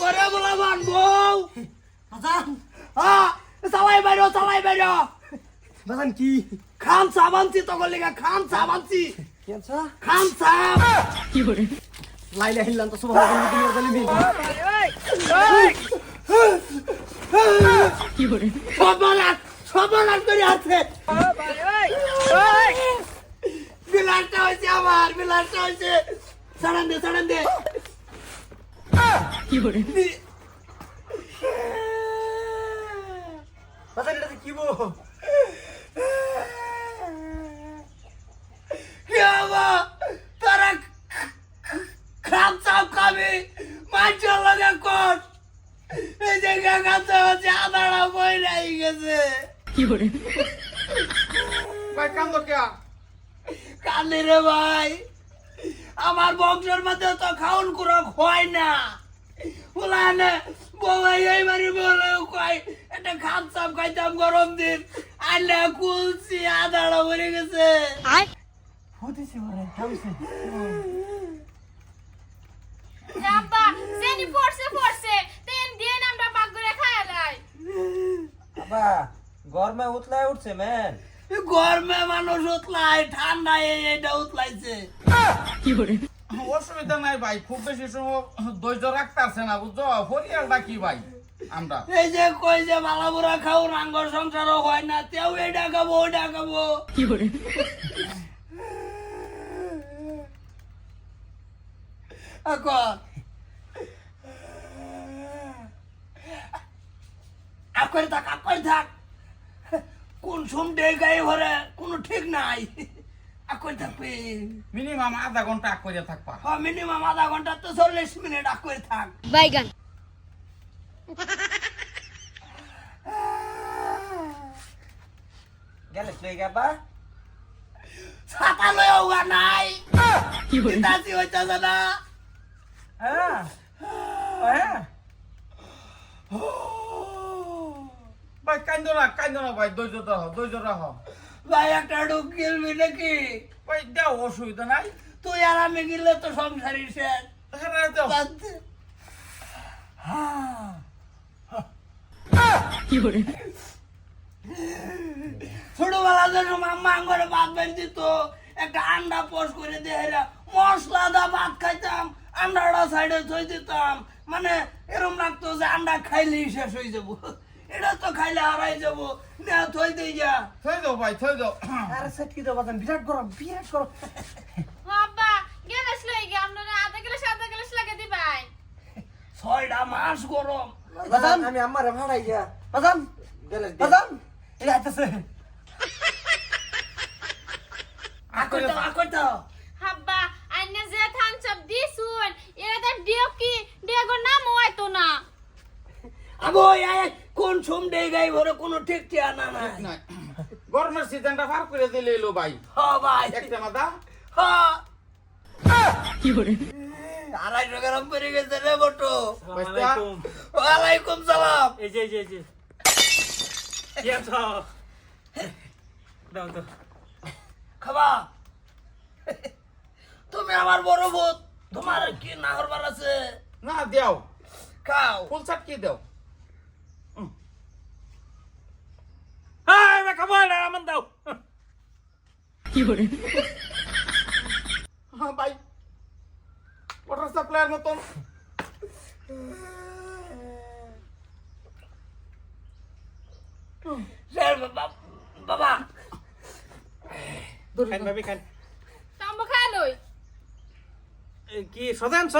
করে বলা মান বউ বাজান। হ্যাঁ চালাই বাইরো চালাই বাইরো বাজান কি? খান সাবানছি তখন লেগা খান সাবানছি কেনছা খান সাব লাইলা হিল্লান তো সুবহানাল্লাহ দুনিয়ার জালিমিন সর্বনাশ সর্বনাশ করে? আছে। বিলাসটা হয়েছে আমার বিলাসটা হয়েছে। সাড়ান দে সাড়ান দে। কি বো বাবা তারা খাম চাপ খাবি মাছের লগে কর। এই যে গাছে হচ্ছে আদাড়া বই রাই গেছে। ভাই কান্দ কে? কালি রে ভাই আমার বংশের মধ্যে তো খাউন কুড়ো হয় না। ফুলানে বউই এই বাড়ি বলে কয় একটা খাম চাপ খাইতাম গরম দিন। আলে কুলছি আদাড়া মরে গেছে। হতেছে ওরে থামছে। আব্বা সেনি পড়ছে পড়ছে। তেন দিয়ে নামটা পাক করে খায় লাই বাবা গরমে উতলায় উঠছে ম্যান। গরমে মানুষ উতলায় ঠান্ডায় এটা উতলাইছে। অসুবিধা নাই ভাই খুব বেশি সময় ধৈর্য রাখতে পারছে না বুঝছ? হরিয়ালটা কি ভাই? আমরা। এই যে কই যে বালাবুরা খাও রাঙ্গ সংসারও হয় না তেও এটা খাব ওইটা খাব এখন আকরে থাক আকরে থাক। কোন সোমটে গায়ে ভরে কোনো ঠিক নাই। থাকবে? মিনিমাম আধা ঘণ্টা আগ করে থাকবা। মিনিমাম আধা ঘণ্টা তো চল্লিশ মিনিট আকরে থাক। বাইগান। গেলে তুই গাবা? ছাতা লয়ে উগা নাই। দাসি হইতাছে না। হ্যাঁ। হ্যাঁ। ভাই কান্দ না কান্দ না ভাই ধৈর্য রাখো ধৈর্য রাখো ভাই একটা ডুব গেলবি নাকি? ভাই দেও অসুবিধা নাই। তুই আর আমি গেলে তো সংসারই শেষ। হ্যাঁ দেও। ছোটবেলা যে মাম্মা আঙ্গরে ভাত বেঁধে তো একটা আন্ডা পোষ করে দিয়ে মশলা দা ভাত খাইতাম আন্ডাটা সাইডে থই দিতাম। মানে এরম লাগতো যে আন্ডা খাইলেই শেষ হয়ে যাব। এটা তো খাইলে হারাই যাব। না থই দিই যা। থই দাও ভাই থই দাও আরে সেট কি দাও বাজান বিরাট গরম বিরাট গরম। আব্বা গেলাস লই গে আপনারা আধা গ্লাস আধা গ্লাস লাগে দিবাই ছয়টা মাস গরম। বাজান। আমি আমারে ভাড়াই গিয়া বাজান। গেলে বাজান। এটা আইতাছে। আকর দাও আকর দাও আব্বা আইনে যে থান সব দিছুন এরা তো ডিও কি ডিগো নাম হয়তো না। আবো আয় কোন সোম ডে গাই ভরে কোনো ঠিক ঠিয়া না নাই। গরমের সিজনটা পার করে দিলে এলো ভাই। হ ভাই। একটা মাথা হ। আড়াইশো গ্রাম পড়ে গেছে রে বটো। পয়সা ওয়ালাইকুম সালাম। এই যে এই যে এই যে। কি আছো? দাও দাও। খাবা? তুমি আমার বড় বোধ তোমার কি না করবার আছে? না দেও খাও। ফুল কি দেও? আমান দাও। হ্যাঁ ভাই ওয়াটার সাপ্লাইয়ের মতন বাবা- বাবা। খান ভাবি খান। তাম্বু খায় লই। এ, কি সদান ছ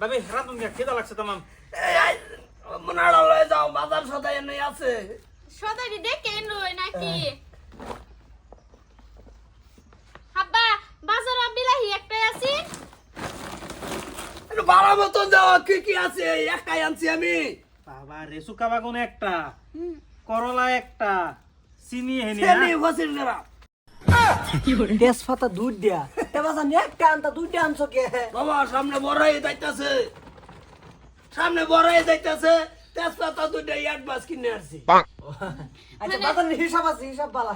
ভাবি গা খিদা লাগছে তামাম। মনাড়া লয়ে যাও বাজার সদাই এনে আছে। সদাই দেখে লই নাকি? আব্বা বাজার বিলাহি একটাই আছে? একটু ভালো মতন যাও কি কি আছে? একাই আনছি আমি। বাবা রেসুকা বাগুন একটা করলা একটা চিনি হেনি সেনি ফসিল গ্রাম তেজপাতা দুধ দিয়া। একটা আনতা দুইটা আনছো কে? বাবা সামনে বড়াই যাইতাছে। সামনে বড়াই যাইতাছে। তেজপাতা কিনে আসছি আচ্ছা বাজান হিসাব আছে হিসাব বালা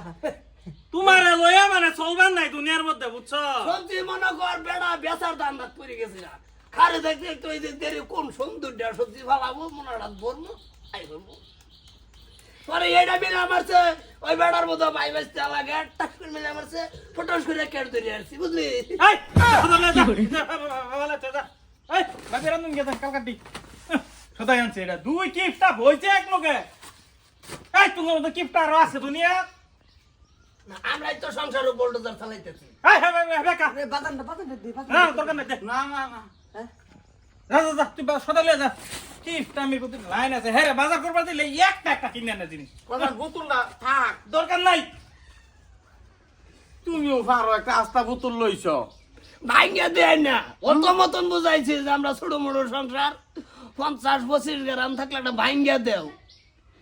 তোমারে লয়া মানে চলবার নাই দুনিয়ার মধ্যে বুঝছ সবজি মনে কর বেড়া বেচার দাম দাঁত পড়ে গেছে না খারে দেখতে একটু ওই যে দেরি কোন সৌন্দর্য সবজি ফালাবো মনে রাত ভরবো আই করব পরে এটা মিলে আমারছে ওই বেড়ার মতো ভাই টাক করে মিলে আমারছে ফটোস করে কেটে ধরে আসছি বুঝলি এই সদাই আনছে এটা। দুই কিপটা হইছে এক লোকে। এই তোমার মতো কিপটা আরও আছে দুনিয়া। আমরাই তো সংসারে বোল্ডোজার চালাইতেছি। এই হ্যাঁ হ্যাঁ বেকা। আরে বাজারটা বাজারটা দে বাজার না দরকার নাই না না না। যা যা যা তুই সদালে যা। কিপটা আমি কত লাইন আছে। হ্যাঁ রে বাজার করবার দিলে একটা একটা কিনে আনে জিনিস। প্রধান বোতলটা থাক। দরকার নাই। তুমিও পারো একটা আস্তা বোতল লইছ। ভাঙ্গে দেয় না। অত মতন বুঝাইছি যে আমরা ছোট মোটো সংসার। পঞ্চাশ পঁচিশ গ্রাম থাকলে একটা ভাঙ্গে দেও।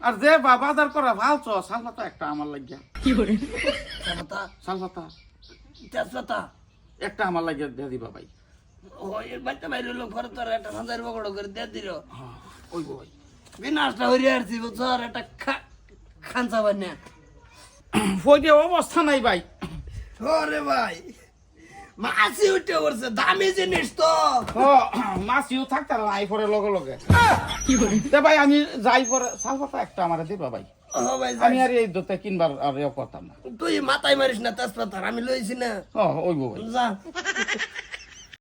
আর যে বা বাজার করা ভালছ সালপাতা একটা আমার লাগিয়া। তেজপাতা সালপাতা? তেজপাতা? একটা আমার লাগিয়া দিয়ে দিবা ভাই। বাইরে লোক ঘরে তোর একটা হাজার বকড় করে দিয়ে দিল। ওই গো ভাই। বিনাশটা হইরে আসছি বুঝছর একটা অবস্থা নাই ভাই। ওরে ভাই। মাছি উঠে পড়ছে দামি জিনিস তো। মাছিও থাকতে লাই পরে লগে লগে। ভাই আমি যাই পরে সালপাতা একটা আমার দিবা ভাই। আমি আর এই দোতে কিনবার আর করতাম না। তুই মাথায় মারিস না তেজপাতার আমি লইছি না। ও ওই যা।